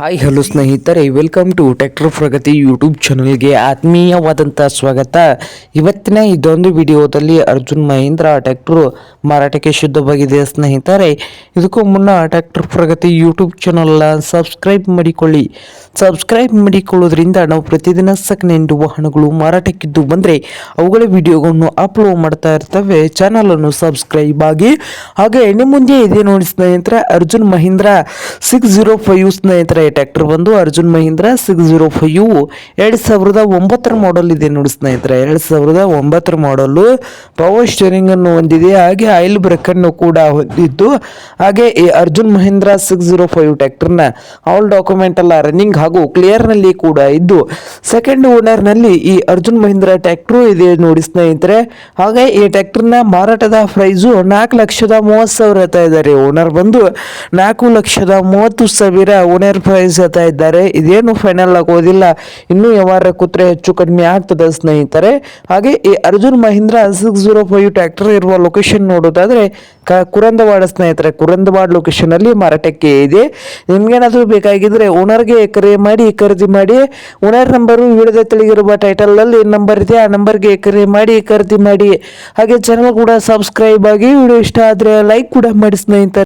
Hi hello ಸ್ನೇಹಿತರೆ. Welcome to tractor Pragati YouTube ಚಾನಲ್ಗೆ ಆತ್ಮೀಯವಾದಂಥ ಸ್ವಾಗತ. ಇವತ್ತಿನ ಇದೊಂದು ವಿಡಿಯೋದಲ್ಲಿ ಅರ್ಜುನ್ ಮಹೇಂದ್ರ ಟ್ಯಾಕ್ಟ್ರು ಮಾರಾಟಕ್ಕೆ ಶುದ್ಧವಾಗಿದೆ ಸ್ನೇಹಿತರೆ. ಇದಕ್ಕೂ ಮುನ್ನ ಟ್ಯಾಕ್ಟರ್ ಪ್ರಗತಿ ಯೂಟ್ಯೂಬ್ ಚಾನಲ್ನ ಸಬ್ಸ್ಕ್ರೈಬ್ ಮಾಡಿಕೊಳ್ಳಿ. ಸಬ್ಸ್ಕ್ರೈಬ್ ಮಾಡಿಕೊಳ್ಳೋದ್ರಿಂದ ನಾವು ಪ್ರತಿದಿನ ಸೆಕೆಂಡ್ ವಾಹನಗಳು ಮಾರಾಟಕ್ಕಿದ್ದು ಬಂದರೆ ಅವುಗಳ ವಿಡಿಯೋಗಳನ್ನು ಅಪ್ಲೋಡ್ ಮಾಡ್ತಾ ಇರ್ತವೆ. ಚಾನಲನ್ನು ಸಬ್ಸ್ಕ್ರೈಬ್ ಆಗಿ. ಹಾಗೆ ಇನ್ನು ಮುಂದೆ ಇದೆ ನೋಡಿ ಸ್ನೇಹಿತರೆ, Arjun Mahindra six zero five ಸ್ನೇಹಿತರೆ. ಟ್ರ್ಯಾಕ್ಟರ್ ಬಂದು Arjun Mahindra six zero five ಎರಡು ಸಾವಿರದ ಒಂಬತ್ತರ ಮಾಡಲ್ ಇದೆ ನೋಡಿ ಸ್ನೇಹಿತರೆ. ಎರಡು ಸಾವಿರದ ಒಂಬತ್ತರ ಮಾಡಲು ಪವರ್ ಸ್ಟೇರಿಂಗ್ ಅನ್ನು ಹೊಂದಿದೆ. ಹಾಗೆ ಆಯಿಲ್ ಬ್ರೇಕ್ ಅನ್ನು ಕೂಡ ಹೊಂದಿದ್ದು. ಹಾಗೆ ಈ Arjun Mahindra six zero five ಟ್ರ್ಯಾಕ್ಟರ್ನ ಆಲ್ ಡಾಕ್ಯುಮೆಂಟ್ ಎಲ್ಲ ರನ್ನಿಂಗ್ ಹಾಗೂ ಕ್ಲಿಯರ್ನಲ್ಲಿ ಕೂಡ ಇದ್ದು ಸೆಕೆಂಡ್ ಓನರ್ನಲ್ಲಿ ಈ ಅರ್ಜುನ್ ಮಹೀಂದ್ರ ಟ್ರ್ಯಾಕ್ಟರ್ ಇದೆ ನೋಡಿ ಸ್ನೇಹಿತರೆ. ಹಾಗೆ ಈ ಟ್ರ್ಯಾಕ್ಟರ್ನ ಮಾರಾಟದ ಪ್ರೈಸು ನಾಲ್ಕು ಲಕ್ಷದ ಮೂವತ್ತು ಸಾವಿರ ಇದ್ದಾರೆ. ಓನರ್ ಬಂದು ನಾಲ್ಕು ಲಕ್ಷದ ಮೂವತ್ತು ಸಾವಿರ ಓನರ್ ಪ್ರೈಸ್ ಹೇಳ್ತಾ ಇದ್ದಾರೆ. ಇದೇನು ಫೈನಲ್ ಆಗೋದಿಲ್ಲ ಇನ್ನೂ ವ್ಯವಹಾರ ಕೂತ್ರೆ ಹೆಚ್ಚು ಕಡಿಮೆ ಆಗ್ತದೆ ಸ್ನೇಹಿತರೆ. ಹಾಗೆ ಈ Arjun Mahindra six zero five tractor ಇರುವ ಲೊಕೇಶನ್ ನೋಡೋದಾದ್ರೆ ಕುರಂದವಾಡ ಸ್ನೇಹಿತರೆ. ಕುರಂದವಾಡ ಲೊಕೇಶನ್ ಅಲ್ಲಿ ಮಾರಾಟಕ್ಕೆ ಇದೆ. ನಿಮ್ಗೇನಾದ್ರೂ ಬೇಕಾಗಿದ್ರೆ ಓನರ್ಗೆ ಕರೆ ಮಾಡಿ, ಖರೀದಿ ಮಾಡಿ. ಓನರ್ ನಂಬರು ವಿಡಿಯೋದ ತಿಳಿಗಿರುವ ಟೈಟಲ್ ಅಲ್ಲಿ ನಂಬರ್ ಇದೆ. ಆ ನಂಬರ್ಗೆ ಕರೆ ಮಾಡಿ, ಖರೀದಿ ಮಾಡಿ. ಹಾಗೆ ಚಾನಲ್ ಕೂಡ ಸಬ್ಸ್ಕ್ರೈಬ್ ಆಗಿ ವಿಡಿಯೋ ಇಷ್ಟ ಆದ್ರೆ ಲೈಕ್ ಕೂಡ ಮಾಡಿ ಸ್ನೇಹಿತರೆ.